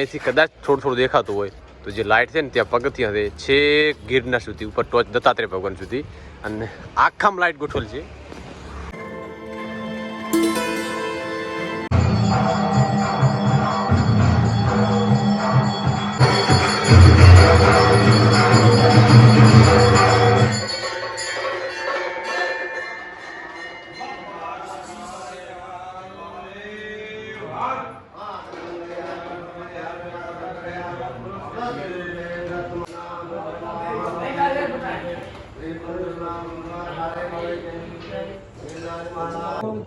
અહીંથી કદાચ થોડું થોડું દેખાતું હોય, તો જે લાઇટ છે ને ત્યાં પગથિયા છે છેક ગીરના સુધી, ઉપર ટોચ દત્તાત્રેય ભગવાન સુધી. અને આખામાં લાઇટ ગોઠવેલ છે.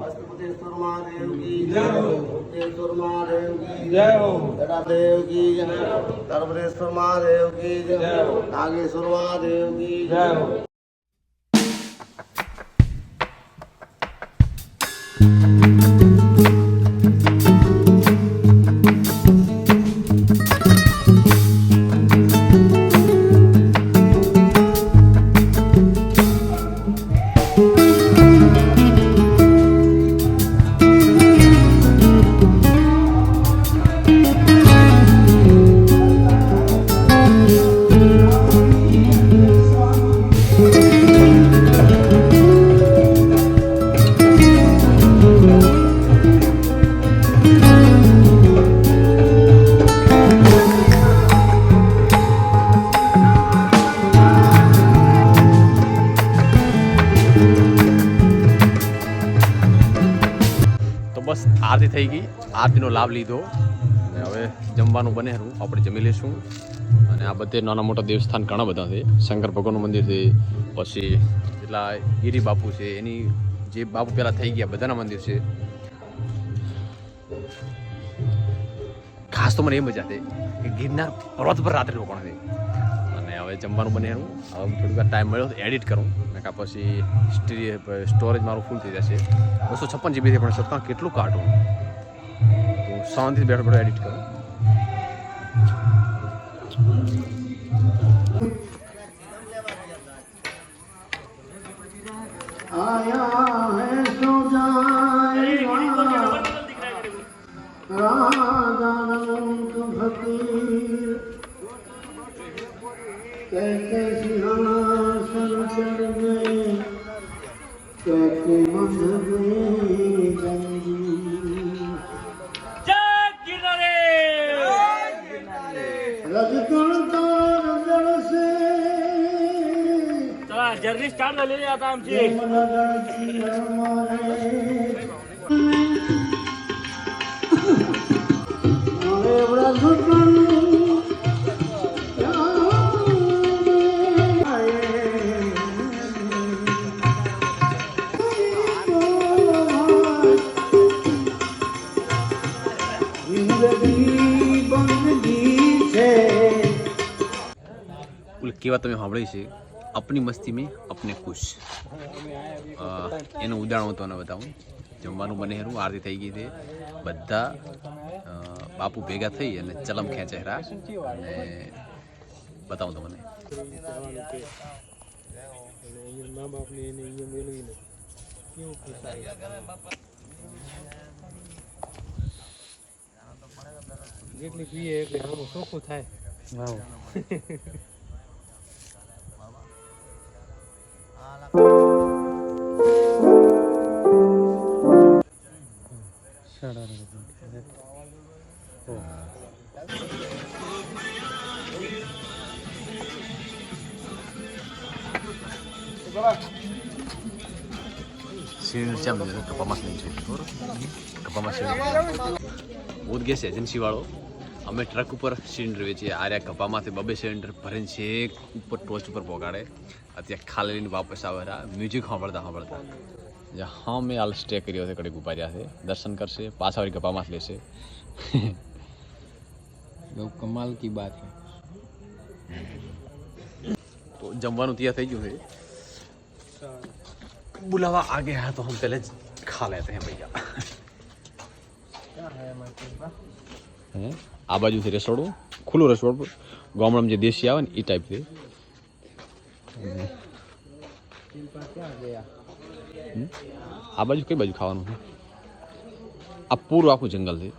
पशुपतेश्वर महादेव की जय पशुपतेश्वर महादेव की जय हो देव की जय सर्वेश्वर महादेव की जय नागेश्वर महादेव की जय हो તો થઈ ગઈ. આરતીનો લાભ લીધો. અને હવે જમવાનું બને હરું આપણે જમી લઈશું. અને આ બધે નાના મોટા દેવસ્થાન ઘણા બધા છે. શંકર ભગવાનનું મંદિર છે, પછી એટલા ગીરી બાપુ છે. એની જે બાપુ પહેલાં થઈ ગયા, બધાના મંદિર છે. ખાસ તો મને એ મજા છે કે ગિરનાર પર્વત પર રાત્રે રોકાણ અને હવે જમવાનું બને એનું હવે થોડીક વાર ટાઈમ મળ્યો એડિટ કરું. મેં કાં પછી સ્ટી સ્ટોરેજ મારું ફૂલ થઈ જશે. બસો છપ્પન જીબી પણ છતાં કેટલું કાઢું તો શાંતિથી બેઠો બેઠો એડિટ કરું. आया जर्नी स्टार्ट झालेली आहे आता आमची मनगणती हमारे अरे व्रजतन જિંદગી બંદગી છે ઓલી કેવા તમે સાંભળી છે અપની મસ્તી મેં અપને ખુશ એનું ઉદાહરણ હું તમને બતાવું જમવાનું મને હેરું આરતી થઈ ગઈ તે બધા બાપુ ભેગા થઈ અને ચલમ ખેંચે હેરા અને બતાવું તમને મા બાપને એને અહીંયા મેળવીને કેવું જેટલી પીએ એટલે આમાં ચોખ્ખું થાય. સિલિન્ડર છે બરોબર કપામાં સિલિન્ડર બોધ ગેસ એજન્સી વાળો અમે ટ્રક ઉપર સિલિન્ડર વેચીએ આર્યા કપામાંથી બબે સિલિન્ડર ભરીને છે ઉપર ટોચ ઉપર પહોંચાડે અત્યારે ખાલી લઈને વાપસ આવે મ્યુઝિક સાંભળતા સાંભળતા. જે હા મેં હાલ સ્ટે કર્યો છે કડીક ઉભા રહ્યા છે દર્શન કરશે પાછા વળી કપામાં જ લેશે બહુ કમાલ કી બાત है તો જમવાનું તૈયાર થઈ ગયું છે बुलावा आ गया है तो हम पहले खा लेते हैं भैया હે આ બાજુથી રસોડું ખુલ્લું રસોડું ગામડામાં જે દેશી આવે ને એ ટાઈપ છે હમ? આ બાજુ કઈ બાજુ ખાવાનું છે? આ પૂરું આખું જંગલ છે.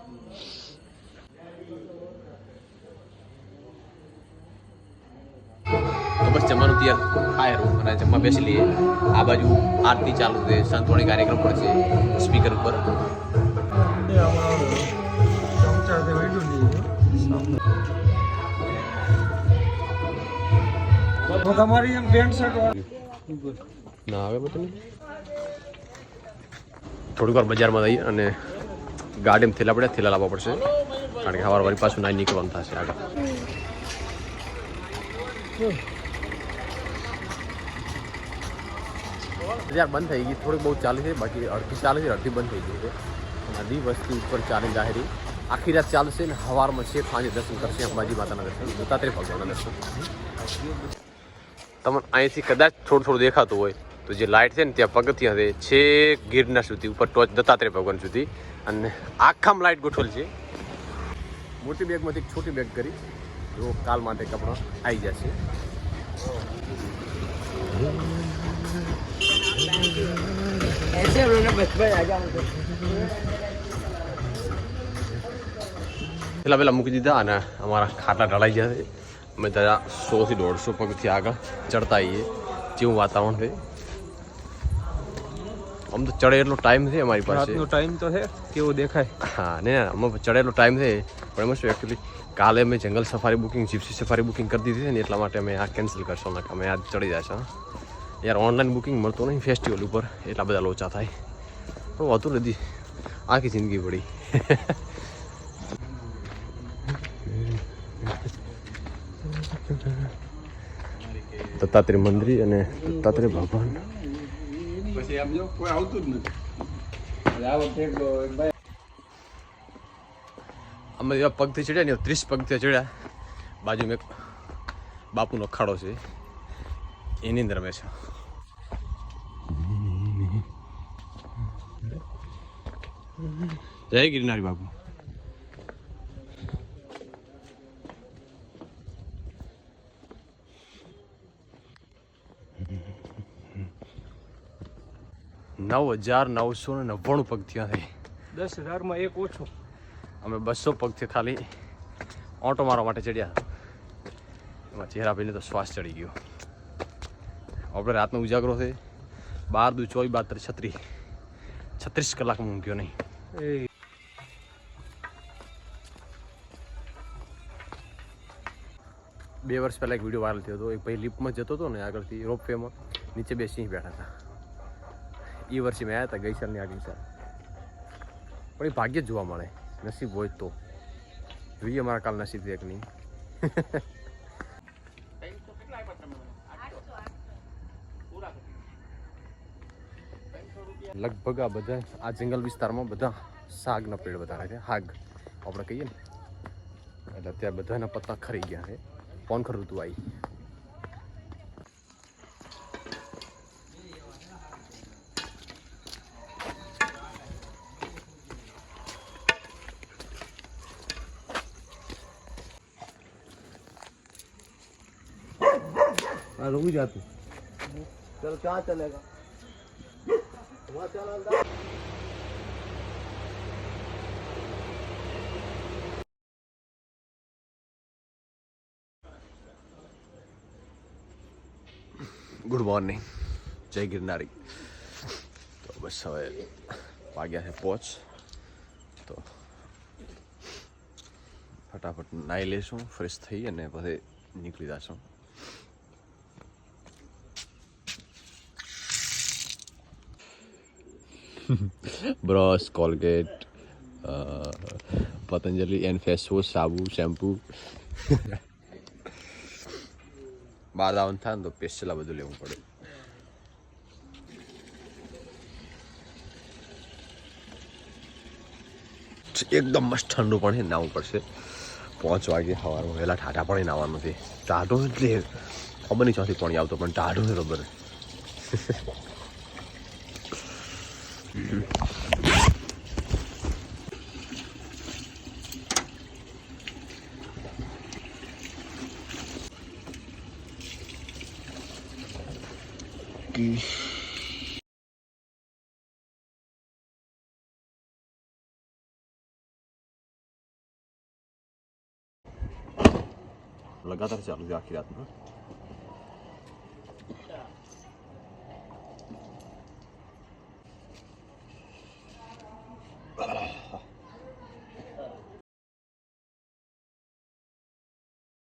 બસ જમવાનું તૈયાર થાય રૂમ અને જમવા બેસી લઈએ. આ બાજુ આરતી ચાલુ છે સંતોણી કાર્યક્રમ પણ છે સ્પીકર ઉપર. તમારી ના આવે બટન થોડીક વાર બજારમાં જઈએ અને ગાડીમાં થેલા પડ્યા, થેલા લાવવા પડશે. કારણ કે સવાર વાળી પાછું નાઈ નીકળવાનું થશે આગળ. બજાર બંધ થઈ ગઈ, થોડીક બહુ ચાલે છે, બાકી અડધી ચાલે છે, અડધી બંધ થઈ ગઈ છે. નદી વસ્તી ઉપર ચાલે જાહેરી. આખી રાત ચાલશે ને સવારમાં છે, સાંજે દર્શન કરશે અંબાજી માતાના દર્શન. દત્તાત્રેય ભગવાનના દર્શન. તમને અહીંથી કદાચ થોડું થોડું દેખાતું હોય. તો જે લાઇટ છે ને ત્યાં પગથિયાં છે છેક ગિરના સુધી ઉપર ટોચ દત્તાત્રેય ભગવાન સુધી. અને આખામાં લાઇટ ગોઠવેલ છે. મોટી બેગમાંથી એક છોટી બેગ કરી જો કાલ માટે કપડાં આવી જશે પેલા પેલા મૂકી દીધા અને અમારા ખાટા ઢળાઈ ગયા છે. અમે ત્યાં સોથી દોઢસો પગથી આગળ ચડતા આવીએ. જેવું વાતાવરણ છે. આમ તો ચડે એટલો ટાઈમ છે અમારી પાસે. રાતનો ટાઈમ તો છે કેવું દેખાય. હા ને અમે ચડેલો ટાઈમ છે. પણ એમાં શું એકચ્યુઅલી કાલે અમે જંગલ safari booking gypsy safari booking કરી દીધી છે ને એટલા માટે અમે આ કેન્સલ કરશો. ને અમે આજ ચડી જશે યાર ઓનલાઈન બુકિંગ મળતો નહીં ફેસ્ટિવલ ઉપર. એટલા બધા લોચા થાય. પણ વાતું નથી. આખી જિંદગી પડી. દત્તાત્રેય મંદિર અને દત્તાત્રેય ભગવાન. આમ જો કોઈ આવતું જ નથી. આ વખતે અમે એવા પગથી ચડ્યા ને ત્રીસ પગથી ચડ્યા. બાજુમાં એક બાપુનો અખાડો છે. એની અંદર અમે છે. જય ગિરનારી બાપુ. નવ હજાર નવસો ને નવ્વાણું પગથિયા થઈ દસ હજારમાં એક ઓછો. અમે બસો પગથી ખાલી. ઓટો મારવા માટે ચડ્યા. એમાં ચહેરા ભાઈને તો શ્વાસ ચડી ગયો. આપણે રાતનો ઉજાગરો થયો બાર દુ ચોવીસ બાર છત્રી. છત્રીસ કલાકમાં ઊંઘ્યો નહીં. બે વર્ષ પહેલાં એક વીડિયો વાયરલ થયો હતો. એક ભાઈ લિફ્ટમાં જતો હતો ને આગળથી રોપ વેમાં નીચે બે સિંહ બેઠા હતા. એ વર્ષે મેં આવ્યા હતા ગઈ સાલની આગલી સાલ પણ એ ભાગ્ય જ જોવા મળે. નસીબ હોય તો. જોઈએ મારા કાલ નસીબ એક નહીં. લગભગ આ બધા, આ જંગલ વિસ્તારમાં બધા શાકના પેડ વધારે છે. હાગ. આપણે કહીએ ને. એટલે અત્યારે બધાના પત્તા ખરી ગયા છે. કોણ ખરું તું આવી આ રૂ જાતું चलो क्या चलेगा वहाँ चला ગુડ મોર્નિંગ જય ગિરનારી તો બસ હવે વાગ્યા છે પહોંચ તો ફટાફટ નાહી લેશું ફ્રેશ થઈ અને પછી નીકળી જશું Brush Colgate Patanjali and face wash સાબુ શેમ્પુ બહાર દાવન થાય ને તો આ બધું લેવું પડે એકદમ મસ્ત ઠંડુ પણ નાવું પડશે પાંચ વાગે સવારમાં વહેલા ઠાઠા પણ નાવાનું નથી ટાઢો એટલે ખબર નહીં ચોથી પાણી આવતો પણ ટાઢો છે ખબર લગાતાર ચાલુ છે આખી રાતમાં